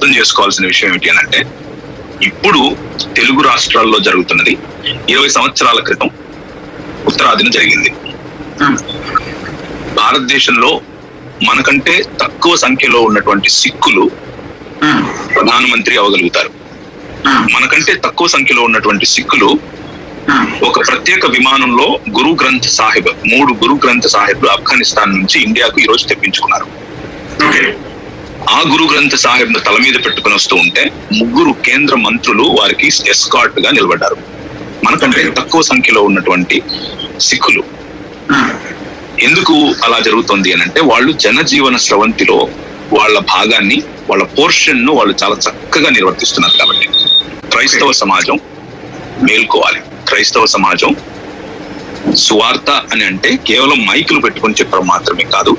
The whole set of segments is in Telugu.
అర్థం చేసుకోవాల్సిన విషయం ఏమిటి అని అంటే ఇప్పుడు తెలుగు రాష్ట్రాల్లో జరుగుతున్నది ఇరవై సంవత్సరాల క్రితం ఉత్తరాదిన జరిగింది. భారతదేశంలో మనకంటే తక్కువ సంఖ్యలో ఉన్నటువంటి సిక్కులు ప్రధానమంత్రి అవ్వగలుగుతారు. మనకంటే తక్కువ సంఖ్యలో ఉన్నటువంటి సిక్కులు ఒక ప్రత్యేక విమానంలో గురు గ్రంథ్ సాహిబ్ మూడు గురు గ్రంథ్ సాహిబ్ ఆఫ్ఘనిస్తాన్ నుంచి ఇండియాకు ఈ రోజు తెప్పించుకున్నారు ఆ గురు గ్రంథ సాహిబ్ తల మీద పెట్టుకుని వస్తూ ఉంటే ముగ్గురు కేంద్ర మంత్రులు వారికి ఎస్కాట్గా నిలబడ్డారు. మనకంటే తక్కువ సంఖ్యలో ఉన్నటువంటి సిక్కులు. ఎందుకు అలా జరుగుతుంది అని అంటే వాళ్ళు జనజీవన స్రవంతిలో వాళ్ళ భాగాన్ని వాళ్ళ పోర్షన్ను వాళ్ళు చాలా చక్కగా నిర్వర్తిస్తున్నారు కాబట్టి. క్రైస్తవ సమాజం మేల్కోవాలి. క్రైస్తవ సమాజం సువార్త అని అంటే కేవలం మైకులు పెట్టుకొని చెప్పడం మాత్రమే కాదు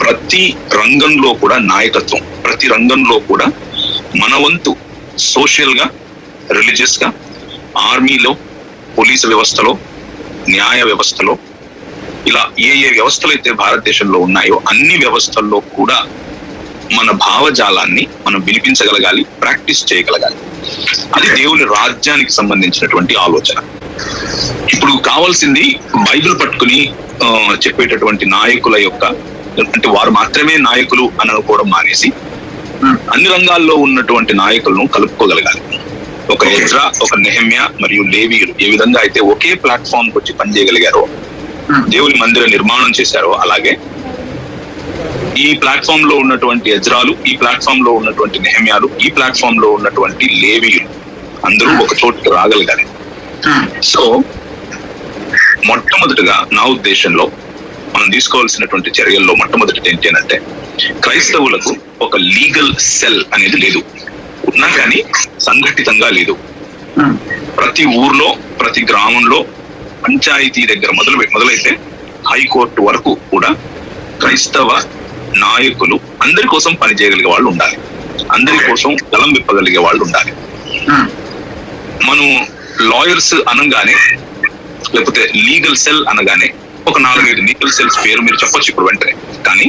ప్రతి రంగంలో కూడా నాయకత్వం ప్రతి రంగంలో కూడా మన వంతు సోషల్గా రిలీజియస్గా ఆర్మీలో పోలీసు వ్యవస్థలో న్యాయ వ్యవస్థలో ఇలా ఏ ఏ వ్యవస్థలు అయితే భారతదేశంలో ఉన్నాయో అన్ని వ్యవస్థల్లో కూడా మన భావజాలాన్ని మనం వినిపించగలగాలి ప్రాక్టీస్ చేయగలగాలి. అది దేవుని రాజ్యానికి సంబంధించినటువంటి ఆలోచన. ఇప్పుడు కావాల్సింది బైబిల్ పట్టుకుని చెప్పేటటువంటి నాయకుల యొక్క అంటే వారు మాత్రమే నాయకులు అని అనుకోవడం మానేసి అన్ని రంగాల్లో ఉన్నటువంటి నాయకులను కలుపుకోగలగాలి. ఒక ఎజ్రా ఒక నెహమ్య మరియు లేవీయులు ఏ విధంగా అయితే ఒకే ప్లాట్ఫామ్ వచ్చి పనిచేయగలిగారో దేవుని మందిర నిర్మాణం చేశారో అలాగే ఈ ప్లాట్ఫామ్లో ఉన్నటువంటి ఎజ్రాలు ఈ ప్లాట్ఫామ్లో ఉన్నటువంటి నెహమ్యాలు ఈ ప్లాట్ఫామ్లో ఉన్నటువంటి లేవీయులు అందరూ ఒక చోటుకి రాగలగాలి. సో మొట్టమొదటిగా నా ఉద్దేశంలో మనం తీసుకోవాల్సినటువంటి చర్యల్లో మొట్టమొదటిది ఏంటి అని అంటే క్రైస్తవులకు ఒక లీగల్ సెల్ అనేది లేదు. ఉన్నా కానీ సంఘటితంగా లేదు. ప్రతి ఊర్లో ప్రతి గ్రామంలో పంచాయతీ దగ్గర మొదలు మొదలైతే హైకోర్టు వరకు కూడా క్రైస్తవ నాయకులు అందరి కోసం పనిచేయగలిగే వాళ్ళు ఉండాలి. అందరి కోసం గలం విప్పగలిగే వాళ్ళు ఉండాలి. మనం లాయర్స్ అనగానే లేకపోతే లీగల్ సెల్ అనగానే ఒక నాలుగైదు లీగల్ సెల్స్ పేరు మీరు చెప్పొచ్చు ఇప్పుడు వెంటనే. కానీ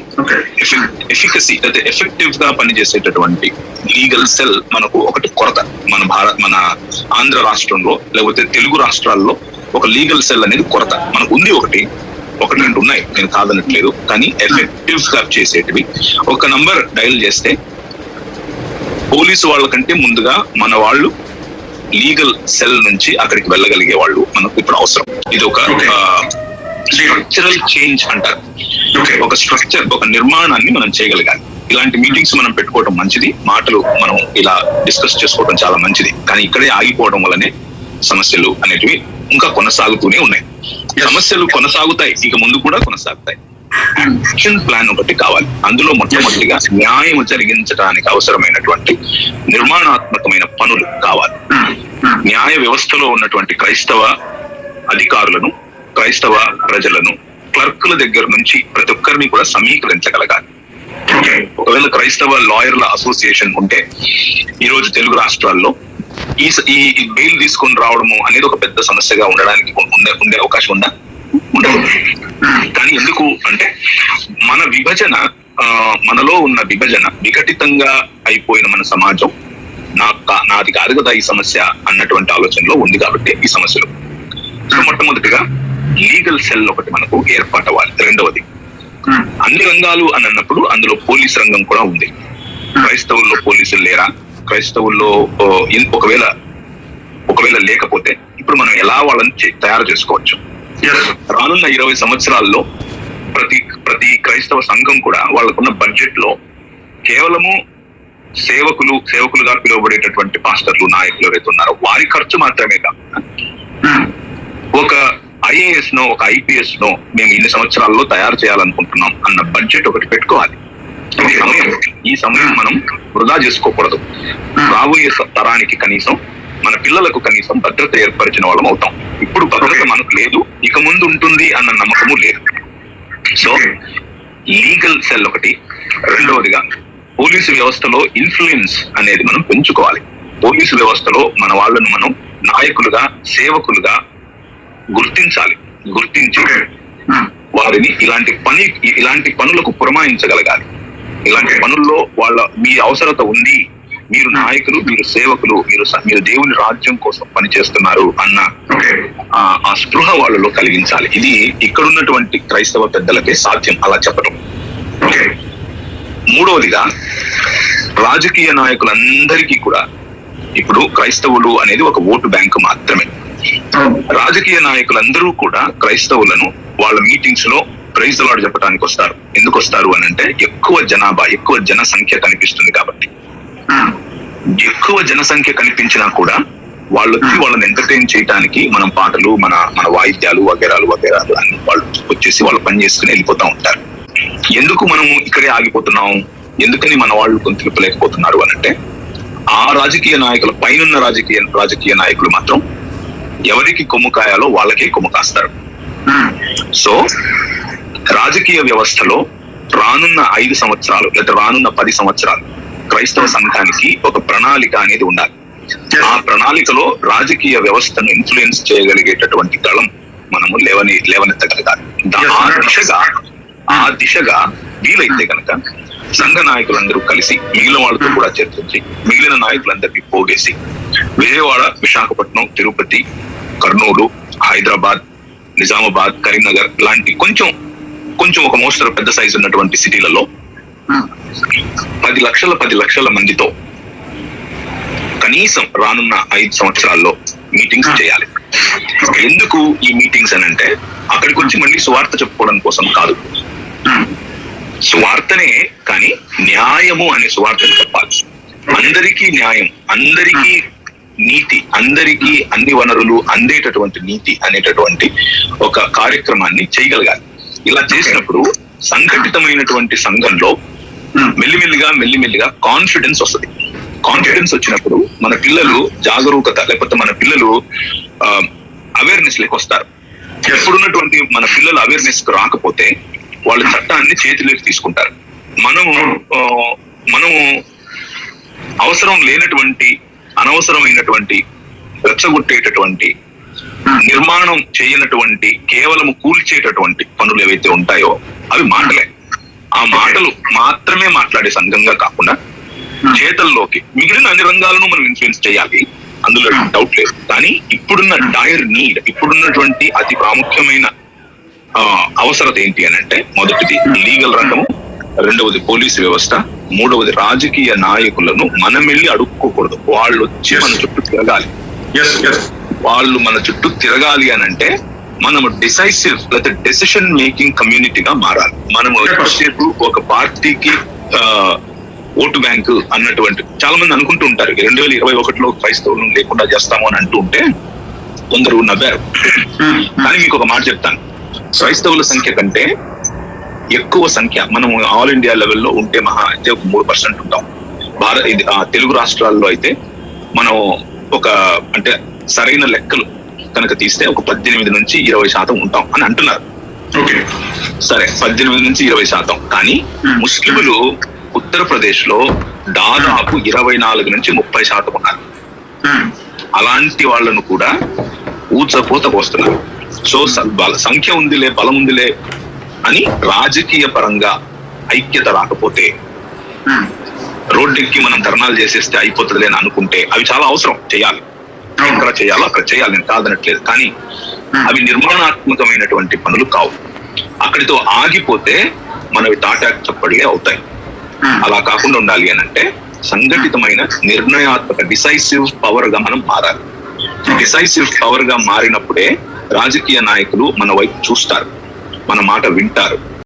ఎఫికసీ అయితే ఎఫెక్టివ్గా పనిచేసేటటువంటి లీగల్ సెల్ మనకు ఒకటి కొరత. మన భారత్ మన ఆంధ్ర రాష్ట్రంలో లేకపోతే తెలుగు రాష్ట్రాల్లో ఒక లీగల్ సెల్ అనేది కొరత. మనకు ఉంది ఒకటి ఒకటి రెండు ఉన్నాయి. నేను కాదనట్లేదు. కానీ ఎఫెక్టివ్గా చేసేటివి. ఒక నంబర్ డయల్ చేస్తే పోలీసు వాళ్ళకంటే ముందుగా మన వాళ్ళు లీగల్ సెల్ నుంచి అక్కడికి వెళ్ళగలిగే వాళ్ళు మనకు ఇప్పుడు అవసరం. ఇది ఒక స్ట్రక్చరల్ చేంజ్ అంటారు. ఒక స్ట్రక్చర్ ఒక నిర్మాణాన్ని మనం చేయగలగాలి. ఇలాంటి మీటింగ్స్ మనం పెట్టుకోవడం మంచిది. మాటలు మనం ఇలా డిస్కస్ చేసుకోవడం చాలా మంచిది. కానీ ఇక్కడే ఆగిపోవడం వల్లనే సమస్యలు అనేటివి ఇంకా కొనసాగుతూనే ఉన్నాయి. సమస్యలు కొనసాగుతాయి. ఇక ముందు కూడా కొనసాగుతాయి. యాక్షన్ ప్లాన్ ఒకటి కావాలి. అందులో మొట్టమొదటిగా న్యాయం జరిగించడానికి అవసరమైనటువంటి నిర్మాణాత్మకమైన పనులు కావాలి. న్యాయ వ్యవస్థలో ఉన్నటువంటి క్రైస్తవ అధికారులను క్రైస్తవ ప్రజలను క్లర్కుల దగ్గర నుంచి ప్రతి ఒక్కరిని కూడా సమీకరించగలగాలి. ఒకవేళ క్రైస్తవ లాయర్ల అసోసియేషన్ ఉంటే ఈ రోజు తెలుగు రాష్ట్రాల్లో ఈ ఈ బెయిల్ తీసుకొని రావడము అనేది ఒక పెద్ద సమస్యగా ఉండడానికి ఉండే ఉండే అవకాశం ఉందా? ఉండదు. కానీ ఎందుకు అంటే మన విభజన మనలో ఉన్న విభజన విఘటితంగా అయిపోయిన మన సమాజం నా నాది కాదు కదా ఈ సమస్య అన్నటువంటి ఆలోచనలో ఉంది కాబట్టి ఈ సమస్యలు. మొట్టమొదటిగా లీగల్ సెల్ ఒకటి మనకు ఏర్పాటు అవ్వాలి రెండవది అన్ని రంగాలు అని అన్నప్పుడు అందులో పోలీస్ రంగం కూడా ఉంది. క్రైస్తవుల్లో పోలీసులు లేరా? క్రైస్తవుల్లో ఒకవేళ ఒకవేళ లేకపోతే ఇప్పుడు మనం ఎలా వాళ్ళని తయారు చేసుకోవచ్చు? రానున్న ఇరవై సంవత్సరాల్లో ప్రతి ప్రతి క్రైస్తవ సంఘం కూడా వాళ్ళకున్న బడ్జెట్లో కేవలము సేవకులు సేవకులుగా పిలువబడేటటువంటి పాస్టర్లు నాయకులు ఎవరైతే ఉన్నారో వారి ఖర్చు మాత్రమే కాకుండా ఒక ఐఏఎస్ నో ఒక ఐపీఎస్ నో మేము ఇన్ని సంవత్సరాల్లో తయారు చేయాలనుకుంటున్నాం అన్న బడ్జెట్ ఒకటి పెట్టుకోవాలి. ఈ సమయం ఈ సమయం మనం వృధా చేసుకోకూడదు. రాబోయే తరానికి కనీసం మన పిల్లలకు కనీసం భద్రత ఏర్పరిచిన వాళ్ళం అవుతాం. ఇప్పుడు భద్రత మనకు లేదు ఇక ముందు ఉంటుంది అన్న నమ్మకము లేదు. సో లీగల్ సెల్ ఒకటి రెండవదిగా పోలీసు వ్యవస్థలో ఇన్ఫ్లుయెన్స్ అనేది మనం పెంచుకోవాలి. పోలీసు వ్యవస్థలో మన వాళ్ళను మనం నాయకులుగా సేవకులుగా గుర్తించాలి. గుర్తించి వారిని ఇలాంటి పని ఇలాంటి పనులకు పురమాయించగలగాలి. ఇలాంటి పనుల్లో వాళ్ళ మీ అవసరత ఉంది. మీరు నాయకులు మీరు సేవకులు మీరు మీరు దేవుని రాజ్యం కోసం పనిచేస్తున్నారు అన్న ఆ స్పృహ వాళ్ళలో కలిగించాలి. ఇది ఇక్కడున్నటువంటి క్రైస్తవ పెద్దలకే సాధ్యం అలా చెప్పడం మూడవదిగా రాజకీయ నాయకులందరికీ కూడా ఇప్పుడు క్రైస్తవులు అనేది ఒక ఓటు బ్యాంకు మాత్రమే. రాజకీయ నాయకులందరూ కూడా క్రైస్తవులను వాళ్ళ మీటింగ్స్లో ప్రైజ్ లాడ్ చెప్పడానికి వస్తారు. ఎందుకు వస్తారు అని అంటే ఎక్కువ జనాభా ఎక్కువ జనసంఖ్య కనిపిస్తుంది కాబట్టి. ఎక్కువ జనసంఖ్య కనిపించినా కూడా వాళ్ళు వచ్చి వాళ్ళని ఎంటర్టైన్ చేయడానికి మనం పాటలు మన మన వాయిద్యాలు వగేరాలు వగేరాలు అన్ని వాళ్ళు వచ్చేసి వాళ్ళు పని చేసుకుని వెళ్ళిపోతా ఉంటారు. ఎందుకు మనము ఇక్కడే ఆగిపోతున్నాం? ఎందుకని మన వాళ్ళు కొంత అని అంటే ఆ రాజకీయ నాయకుల పైనున్న రాజకీయ రాజకీయ నాయకులు మాత్రం ఎవరికి కొమ్ము కాయాలో వాళ్ళకే కొమ్ము కాస్తారు సో రాజకీయ వ్యవస్థలో రానున్న ఐదు సంవత్సరాలు లేదా రానున్న పది సంవత్సరాలు క్రైస్తవ సంఘానికి ఒక ప్రణాళిక అనేది ఉండాలి. ఆ ప్రణాళికలో రాజకీయ వ్యవస్థను ఇన్ఫ్లుయెన్స్ చేయగలిగేటటువంటి దళం మనము లేవని లేవనెత్తగలగాలి. ఆ దిశగా ఆ దిశగా వీలైతే కనుక సంఘ నాయకులందరూ కలిసి మిగిలిన వాళ్ళతో కూడా చర్చించి మిగిలిన నాయకులందరికీ పోగేసి విజయవాడ విశాఖపట్నం తిరుపతి కర్నూలు హైదరాబాద్ నిజామాబాద్ కరీంనగర్ లాంటి కొంచెం కొంచెం ఒక మోస్తరు పెద్ద సైజు ఉన్నటువంటి సిటీలలో పది లక్షల పది లక్షల మందితో కనీసం రానున్న ఐదు సంవత్సరాల్లో మీటింగ్స్ చేయాలి. ఎందుకు ఈ మీటింగ్స్ అని అంటే అక్కడికి వచ్చి మళ్ళీ సువార్త చెప్పుకోవడం కోసం కాదు. సువార్తనే కానీ న్యాయము అనే సువార్తను చెప్పాలి. అందరికీ న్యాయం అందరికీ నీతి అందరికీ అన్ని వనరులు అందేటటువంటి నీతి అనేటటువంటి ఒక కార్యక్రమాన్ని చేయగలగాలి. ఇలా చేసినప్పుడు సంఘటితమైనటువంటి సంఘంలో ఉమ్, మెల్లిమెల్లిగా మెల్లిమెల్లిగా కాన్ఫిడెన్స్ వస్తుంది. కాన్ఫిడెన్స్ వచ్చినప్పుడు మన పిల్లలు జాగరూకత లేకపోతే మన పిల్లలు అవేర్నెస్ లేక వస్తారు. ఎప్పుడున్నటువంటి మన పిల్లలు అవేర్నెస్కు రాకపోతే వాళ్ళు చట్టాన్ని చేతిలోకి తీసుకుంటారు. మనము ఆ, మనము అవసరం లేనటువంటి అనవసరమైనటువంటి రెచ్చగొట్టేటటువంటి నిర్మాణం చేయనటువంటి కేవలం కూల్చేటటువంటి పనులు ఏవైతే ఉంటాయో అవి మాటలే. ఆ మాటలు మాత్రమే మాట్లాడే సంఘంగా కాకుండా చేతల్లోకి మిగిలిన అన్ని రంగాలను మనం ఇన్ఫ్లుయెన్స్ చేయాలి. అందులో డౌట్ లేదు. కానీ ఇప్పుడున్న డైర్ నీడ్ ఇప్పుడున్నటువంటి అతి ప్రాముఖ్యమైన ఆ, అవసరత ఏంటి అని అంటే మొదటిది లీగల్ రంగము రెండవది పోలీసు వ్యవస్థ మూడవది రాజకీయ నాయకులను మనం వెళ్ళి అడుక్కోకూడదు. వాళ్ళు వచ్చి మన చుట్టూ తిరగాలి. వాళ్ళు మన చుట్టూ తిరగాలి అని అంటే మనము డిసైసివ్ లేకపోతే డెసిషన్ మేకింగ్ కమ్యూనిటీగా మారాలి. మనము ఎక్కువసేపు ఒక పార్టీకి ఓటు బ్యాంకు అన్నటువంటి చాలా మంది అనుకుంటూ ఉంటారు. రెండు వేల ఇరవై ఒకటిలో క్రైస్తవులను లేకుండా చేస్తాము అని అంటూ ఉంటే కొందరు నవ్వారు. ఉమ్, కానీ మీకు ఒక మాట చెప్తాను. క్రైస్తవుల సంఖ్య కంటే ఎక్కువ సంఖ్య మనం ఆల్ ఇండియా లెవెల్లో ఉంటే మహా అయితే ఒక మూడు పర్సెంట్ ఉంటాం. భారత ఇది ఆ, తెలుగు రాష్ట్రాల్లో అయితే మనం ఒక అంటే సరైన లెక్కలు కనుక తీస్తే ఒక పద్దెనిమిది నుంచి ఇరవై శాతం ఉంటాం అని అంటున్నారు. సరే పద్దెనిమిది నుంచి ఇరవై శాతం. కానీ. ముస్లింలు ఉత్తరప్రదేశ్లో దాదాపు ఇరవై నాలుగు నుంచి ముప్పై శాతం ఉన్నారు. అలాంటి వాళ్ళను కూడా ఊచపోత పోస్తున్నారు సో సంఖ్య ఉందిలే బలం ఉందిలే అని రాజకీయ పరంగా ఐక్యత రాకపోతే రోడ్డెక్కి మనం ధర్నాలు చేసేస్తే అయిపోతుందిలే అని అనుకుంటే అవి చాలా అవసరం చేయాలి. ఎక్కడ చేయాలో అక్కడ చేయాలి నేను కాదనట్లేదు. కానీ అవి నిర్మాణాత్మకమైనటువంటి పనులు కావు. అక్కడితో ఆగిపోతే మనవి తాటా చప్పడిగా అవుతాయి. అలా కాకుండా ఉండాలి అని అంటే సంఘటితమైన నిర్ణయాత్మక డిసైసివ్ పవర్గా మనం మారాలి. డిసైసివ్ పవర్గా మారినప్పుడే రాజకీయ నాయకులు మన వైపు చూస్తారు. మన మాట వింటారు.